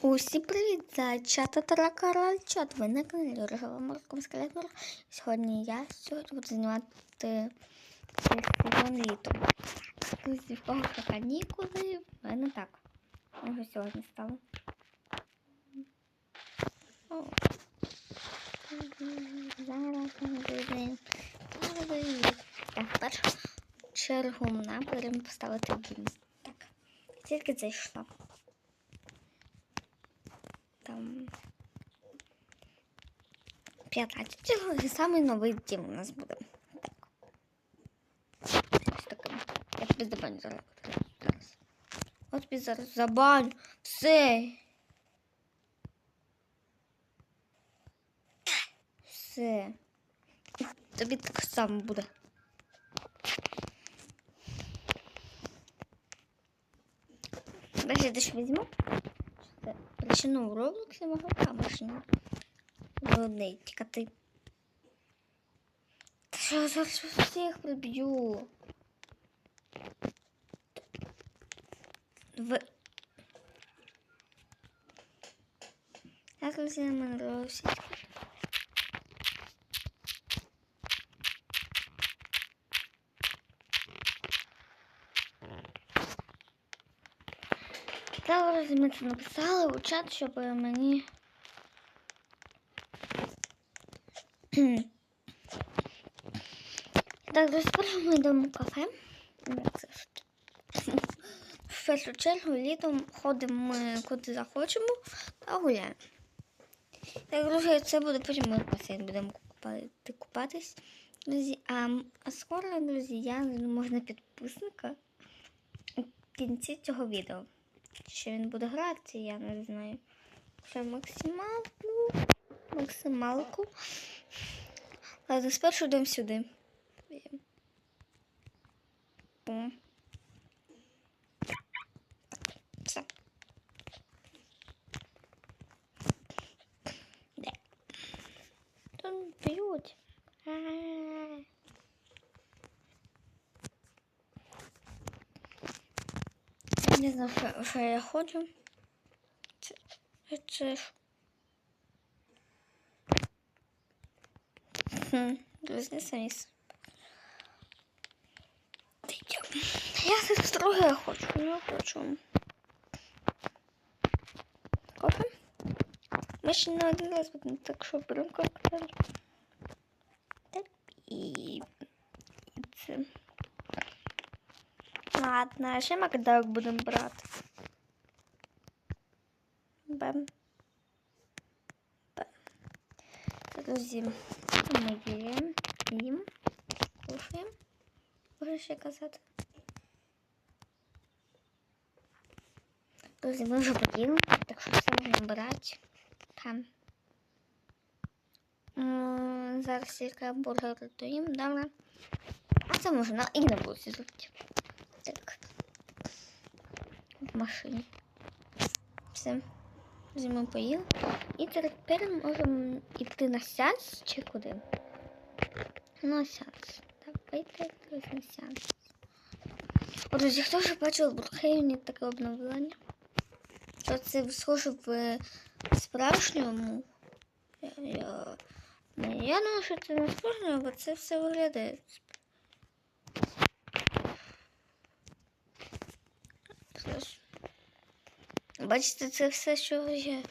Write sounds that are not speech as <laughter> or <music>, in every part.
Усі привіт, зайчата таракаральчат. Ви на каналі Рожева Морком Скелетор. Сьогодні я сьогодні буду знімати сезон літом. Ще канікули, в мене так. Може сьогодні стало. Зараз ми будемо. Так, першу чергу нам поставити дім. Так, тільки зайшла. Там 15 і самий новий дім у нас буде. Так. Ось таким. Я тобі забаню зараз. От тобі зараз забаню. Все. Все. Тобі так само буде. Дальше я візьму. Причину в Роблоксі мого камешня. Одний тікати. Та що я зараз всіх приб'ю? В... Як ви мене російську? Зараз ми це написали у чат, щоб мені. <clears throat> Так, до спершу ми йдемо в кафе. <laughs> В першу чергу літом ходимо ми куди захочемо та гуляємо. Так, друзі, це буде потім ми в басейн будемо купати, купатись. Друзі, а, а скоро, друзі, я можна підписника у кінці цього відео. Що він буде грати, я не знаю. Ще максималку. Максималку. Ладно, спершу йдемо сюди. Бум. Все. Тут б'ють. Не знаю, що, я хочу. Це, це ж. Друзі, самі. Я це строге хочу, я хочу. Кофе? Ми ще не один раз будемо, так що беремо коктейль. Так, і... і це. Ладно, а ще Макдак будемо брати. Бем. Бем. Друзі, ми їм, їм, кушаємо. Можу ще казати. Друзі, ми вже поїли, так що все можна брати. Там. Зараз тільки бургер доїм, добре. А це можна і не буде зробити. Так. В машині. Все. Зиму поїли. І тепер можемо йти на сеанс чи куди? На сеанс. Так, пойти на сеанс. Друзі, хто вже бачив в Брукхейвені таке обновлення? Що це схоже в справжньому? Я, я, я думаю, що це не справжнє, бо це все виглядає. Це ж- Бачите, це все, що є.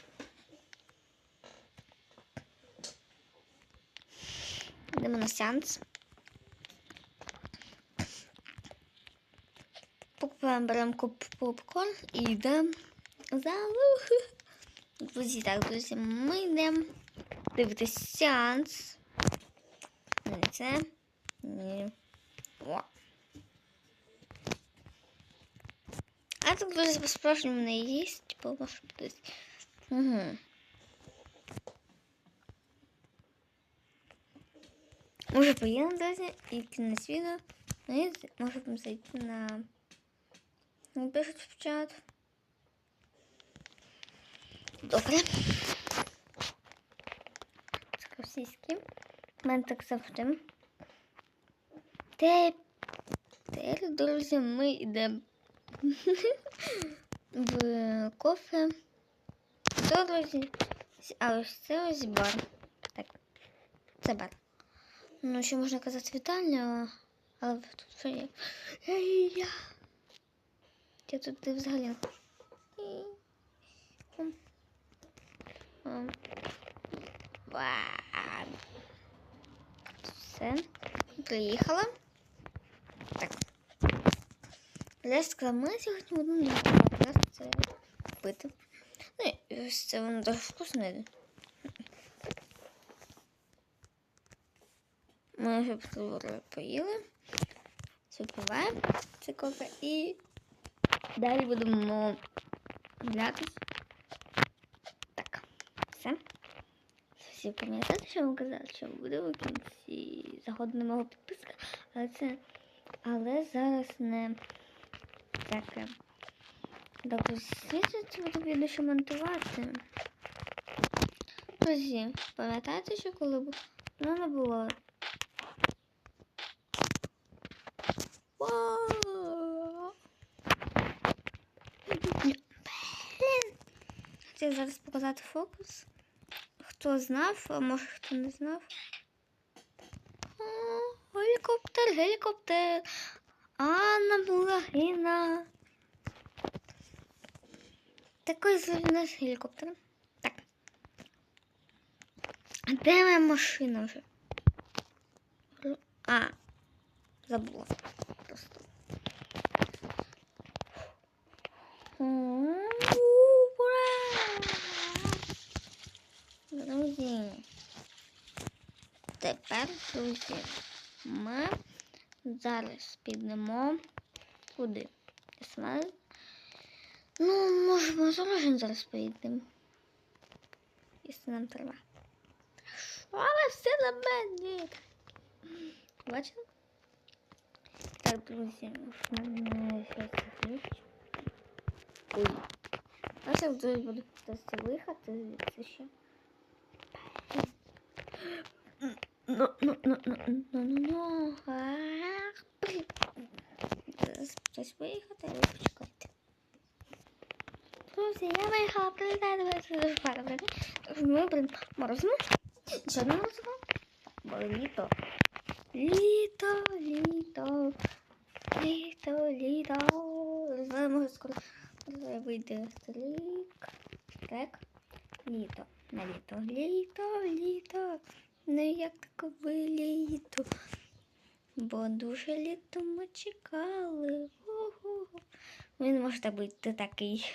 Йдемо на сеанс. Покупаємо, беремо попкорн і йдемо в залу. Друзі, так, друзі, ми йдемо дивитися сеанс. Це. Ні. так, друзі, по-справжньому не їсть, бо може бути. Угу. Може поїдемо, друзі, і кінець відео. Ми можемо зайти на... Не пишуть в чат. Добре. Це російські. У мене так завжди. Тепер, друзі, ми йдемо <laughs> в кофе. все, друзі. А ось це ось бар. Так. Це бар. Ну, ще можна казати вітальня, але тут що є. Я. Тут ти взагалі. Все. Приїхала. Так. Сказала, ми сьогодні якраз це пити. Ну, і ось це воно дуже вкусне. Ми вже потворили, поїли. Випиваємо це кофе і далі будемо гулятись. Так, все. Всі пам'ятаєте, що я вам казала, що буде у кінці заходу мого підписка, але це. Але зараз не таке. Добре, світить буду відео ще монтувати. Друзі, пам'ятаєте, що коли б- воно не було? Хотів зараз показати фокус. Хто знав, а може хто не знав. О, гелікоптер, гелікоптер. Анна Булагина. Такой злой наш гелікоптер. Так. А де моя машина вже? А, забула. Просто. Друзі. Тепер, друзі, ми зараз підемо куди? Сама Ну, може, ми зараз поїдемо. Якщо нам треба. Що ви все на мене? Бачили? Так, друзі, в мене зараз ключ. Ой. А це вдруг буду просто виїхати звідси ще. Ну, ну, ну, ну, ну, ну, ну. Блін. Зараз хтось виїхати, а ви почекайте. Друзі, я виїхала прилітати до дуже. Тож ми, блин, морозимо. Що не морозимо? Бо літо. Літо, літо. Літо, літо. Зараз може скоро вийде стрік. Трек. Літо. На літо. Літо, літо. Не як такове літо. Бо дуже літо ми чекали. Він може бути такий.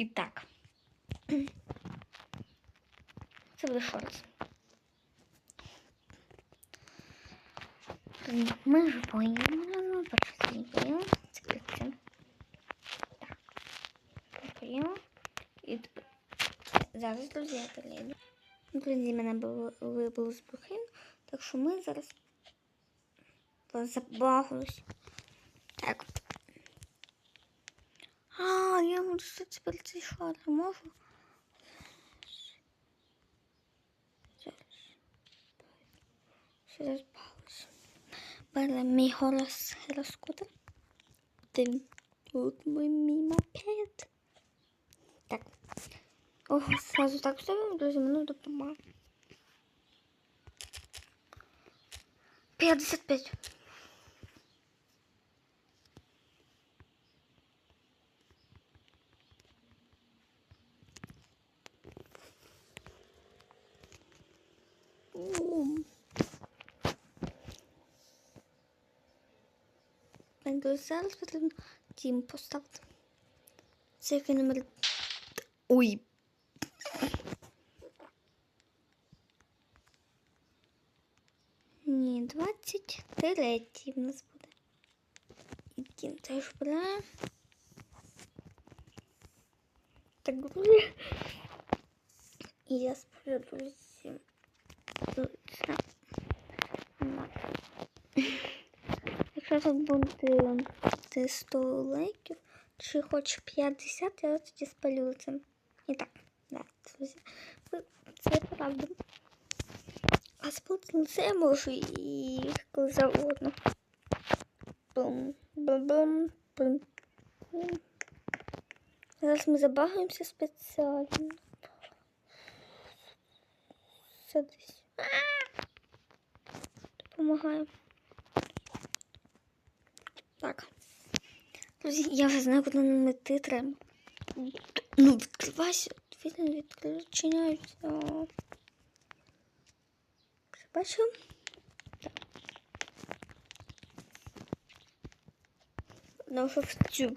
І так. <clears throat> Це буде шорт. Ми вже поїмо, перше сьогодні поїмо. Це криця. Так. Поїмо. І. Зараз, друзі, я перейду. Друзі, мене вибило з бухин, так що ми зараз забагалися. Так. А, я можу тепер цей шар можу. Зараз. Ще розбавилося. Бере мій голос розкутер. Ти тут мій мопед. Так. О, сразу так ставимо, друзі, мене допомагає. 55. Так, зараз потрібно тім поставити. Це який номер. Ой. Ні, 23 в нас буде. І тім теж бере. Так, друзі. І я спробую всім. Це. Якщо тут буде 100 лайків, чи хоч 50, я тоді спалю це. І так, да, друзі. Це правда. А спалити це я можу і коли завгодно. Бум, бум, бум, бум. Зараз ми забагаємося спеціально. Садись. Допомагаю. Так. Друзі, я вже знаю, куди нам йти. Ну, відкривайся. Бачив? Так. Ну, що в цю.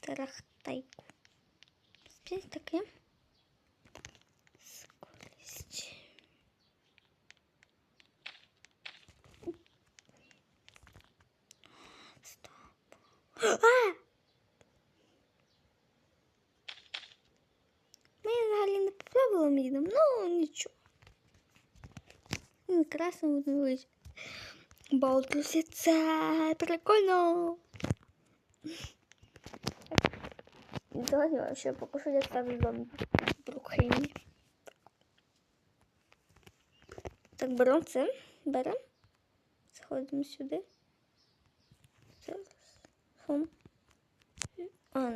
Тарахтайку. Спіть таке. Скорість. Стоп. А! Ми взагалі не по правилам їдемо, ну нічого. М, Красно буде вийти. Болтуси, це прикольно. Давайте вообще покажу, як ставлю дом Брукхеймі. Так, беремо це, беремо. Заходимо сюди. Зараз. Хом. А,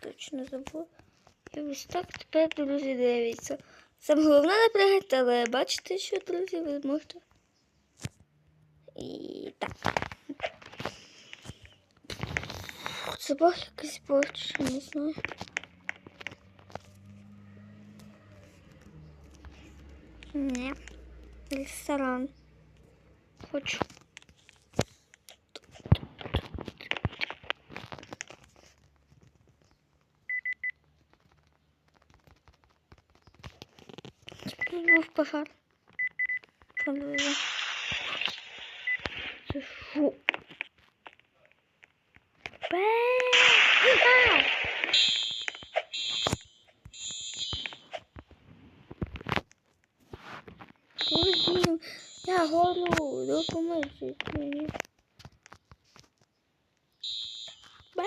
точно забула. І ось так тепер, друзі, дивіться. Саме головне не пригайте, але бачите, що, друзі, ви можете. І так. Запах якийсь борщ, не знаю. Ні. Ресторан. Хочу. Ну, в пожар. Подвезу. Це що? Бе! А! Друзі, я горю, допоможіть мені. Бе!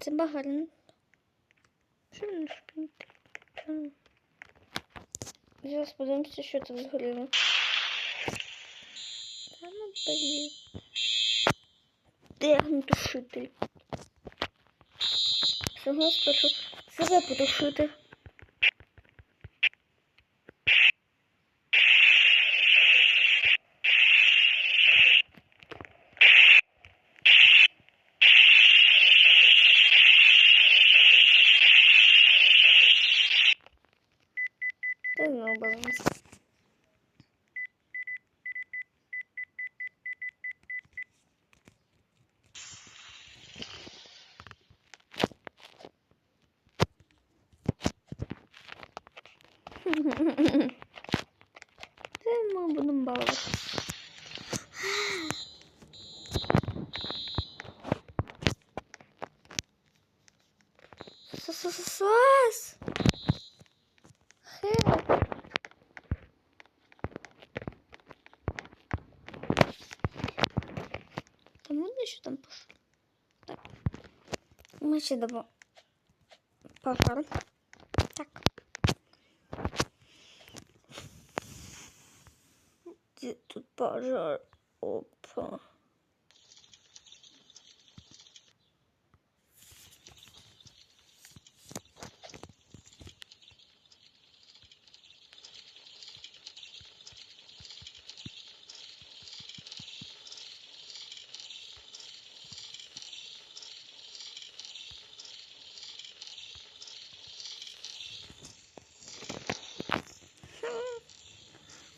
Це багарин. Що він шпинти? Зараз подивимося, що там згоріло. Та ну блін. Де огнетушитель? Сама спершу себе потушити. Та ну баланс. Це ми будемо балувати. Сос! Хелп! Там видно, що там пошли? Так. Ми ще дамо пожар. Так. Где тут пожар? Опа.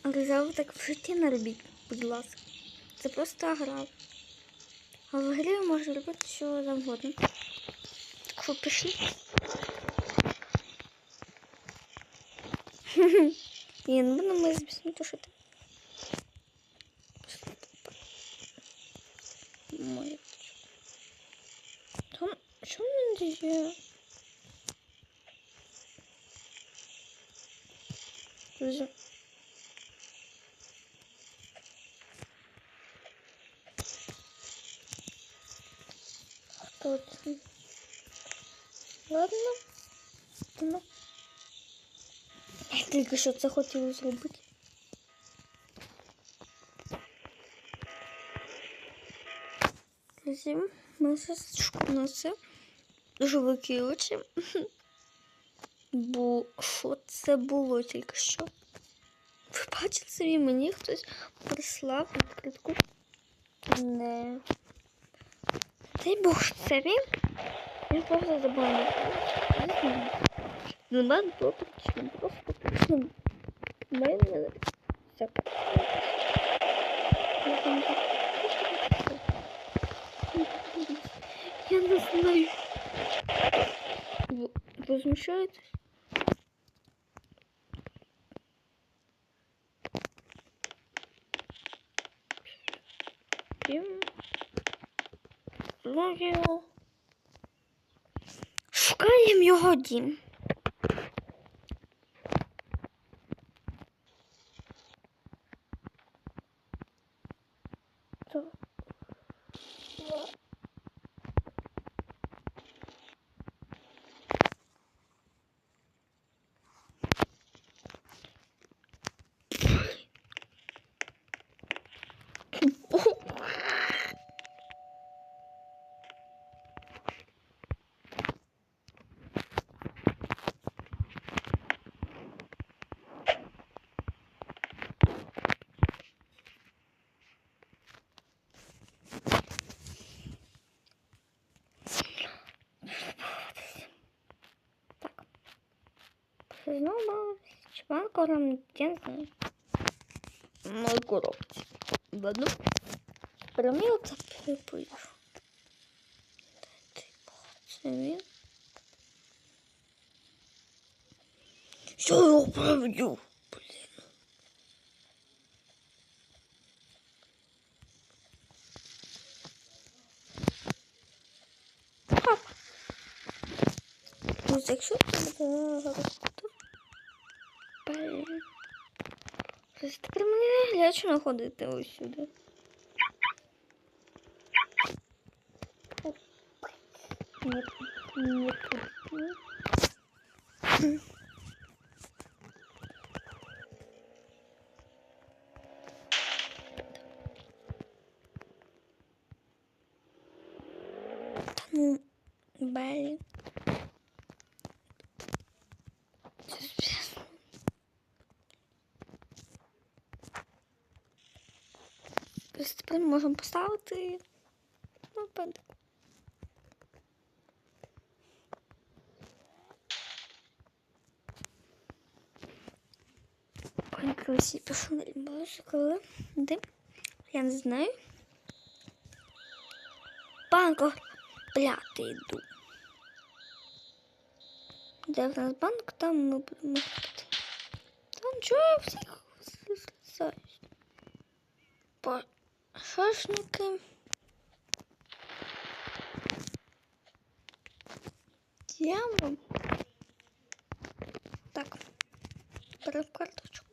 Але так в житті не будь ласка. Це просто гра. А в грі можна робити що завгодно. Так що пішли. <laughs> Ні, не будемо ми звісно тушити. Там що не є? Друзі. Точно. Ладно. Я тільки що це хотіла зробити. Друзі, ми зараз на це дуже очі. <laughs> Бо що це було тільки що? Ви бачили собі, мені хтось прислав відкритку. Не. Дай Бог, це він. Він просто забув. Ну, нам було причина, просто причина. Мене все Я не знаю. Ви возмущаєтесь? Дім. Його дім. Знову чван кором, я не знаю. Мой коробці. Ладно. Проміл це припою. Це він. Що я оправдю? Блін. Пап. Ну, якщо це буде то... Блін. Щось тепер мені глячно ходити ось сюди. Ні, ні, ні. Ну. Це звісно. Тепер ми можемо поставити ну, пентик. Ой, красиві пішли. Боже, коли? Де? Я не знаю. Банко. Бля, ти йду. Де в нас банк, там ми будемо ходити. Там чого всіх злізаюсь? По шашники. Я вам так беру карточку.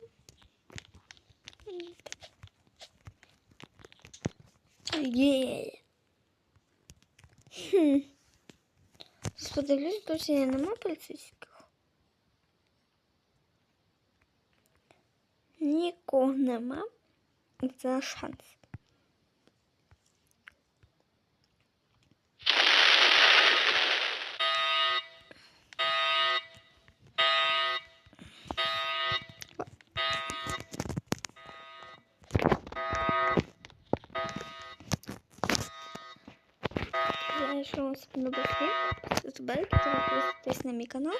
Є. Хм. Сподивлюсь, тут нема поліцейських. Нікого нема. І це шанс. Якщо вам сподобався, лайк, підписуйтесь на мій канал.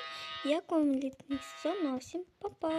Як вам літній сезон? Ну, всім па-па!